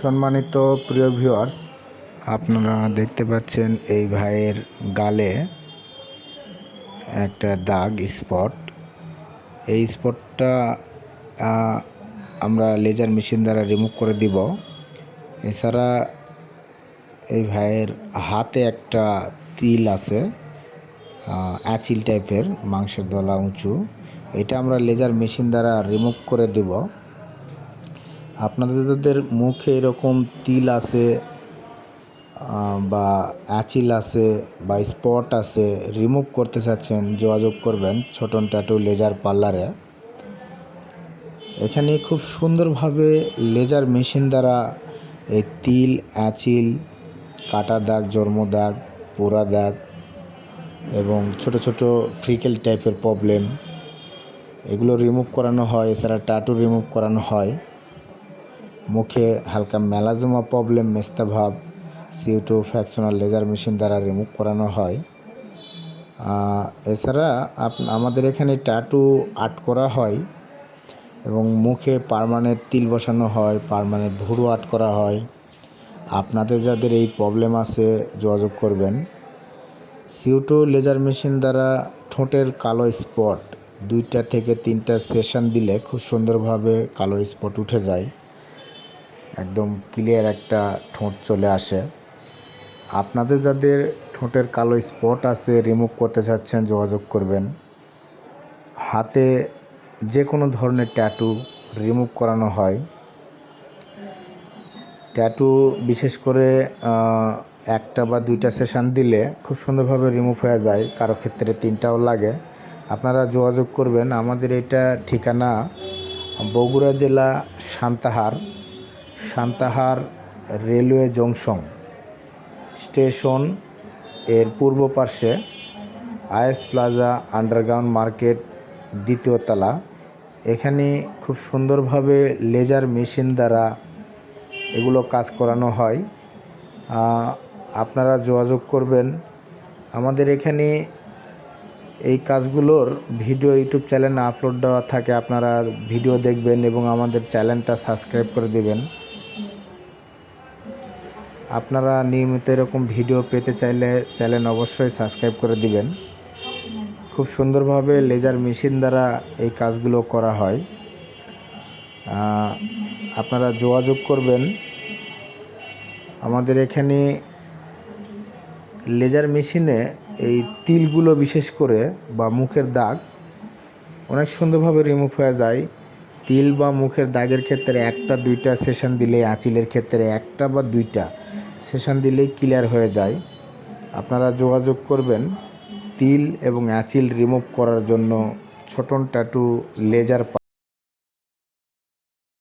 সম্মানিত প্রিয় ভিউয়ার্স আপনারা দেখতে পাচ্ছেন এই ভাইয়ের গালে একটা দাগ স্পট এই স্পটটা আমরা লেজার মেশিন দ্বারা রিমুভ করে দিব। এছাড়া এই ভাইয়ের হাতে একটা তিল আছে অ্যাচিল টাইপের মাংসের দলা উঁচু। এটা আমরা লেজার মেশিন দ্বারা রিমুভ করে দেব। আপনাদের মুখে এরকম তিল আছে বা অ্যাচিল আছে, বা স্পট আছে রিমুভ করতে চাচ্ছেন, যোগাযোগ করবেন ছোটন ট্যাটু লেজার পার্লারে। এখানে খুব সুন্দরভাবে লেজার মেশিন দ্বারা এই তিল, অ্যাচিল, কাটা দাগ, জন্ম দাগ, পোড়া দাগ এবং ছোট ছোট ফ্রিকেল টাইপের প্রবলেম, এগুলো রিমুভ করানো হয়, এছাড়া ট্যাটু রিমুভ করানো হয়। মুখে হালকা মেলাজমা প্রবলেম মেস্তা ভাব সিউটো ফ্যাকশনাল লেজার মেশিন দ্বারা রিমুভ করানো হয়। এছাড়া আমাদের এখানে টাটু আর্ট করা হয় এবং মুখে পার্মানেন্ট তিল বসানো হয় পার্মানেন্ট ভুরু আর্ট করা হয়। আপনাদের যাদের এই প্রবলেম আছে, যোগাযোগ করবেন। সিউটো লেজার মেশিন দ্বারা ঠোঁটের কালো স্পট দুইটা থেকে তিনটা সেশন দিলে খুব সুন্দরভাবে কালো স্পট উঠে যায়। একদম ক্লিয়ার একটা ঠোঁট চলে আসে। আপনাদের যাদের ঠোঁটের কালো স্পট আছে রিমুভ করতে চাচ্ছেন, যোগাযোগ করবেন। হাতে যে কোনো ধরনের ট্যাটু রিমুভ করানো হয়। ট্যাটু বিশেষ করে একটা বা দুইটা সেশন দিলে খুব সুন্দরভাবে রিমুভ হয়ে যায়। কারও ক্ষেত্রে তিনটাও লাগে। আপনারা যোগাযোগ করবেন। আমাদের এটা ঠিকানা বগুড়া জেলা সান্তাহার। সান্তাহার রেলওয়ে জংশন স্টেশনের পূর্ব পার্শ্বে আইএস প্লাজা আন্ডারগ্রাউন্ড মার্কেট দ্বিতীয় তলা। এখানে খুব সুন্দরভাবে লেজার মেশিন দ্বারা এগুলো কাজ করানো হয়। আপনারা যোগাযোগ করবেন। আমাদের এখানে এই কাজগুলোর ভিডিও ইউটিউব চ্যানেলে আপলোড দেওয়া থাকে, আপনারা ভিডিও দেখবেন এবং আমাদের চ্যানেলটা সাবস্ক্রাইব করে দেবেন। আপনারা নিয়মিত এরকম ভিডিও পেতে চাইলে চ্যানেল অবশ্যই সাবস্ক্রাইব করে দিবেন। খুব সুন্দরভাবে লেজার মেশিন দ্বারা এই কাজগুলো করা হয়। আপনারা যোগাযোগ করবেন। আমাদের এখানে লেজার মেশিনে এই তিলগুলো বিশেষ করে বা মুখের দাগ অনেক সুন্দরভাবে রিমুভ হয়ে যায়। তিল বা মুখের দাগের ক্ষেত্রে একটা, দুইটা সেশন দিলে আঁচিলের ক্ষেত্রে একটা বা দুইটা সেশন দিলেই ক্লিয়ার হয়ে যায়। আপনারা যোগাযোগ করবেন তিল এবং আঁচিল রিমুভ করার জন্য ছোটন ট্যাটু লেজার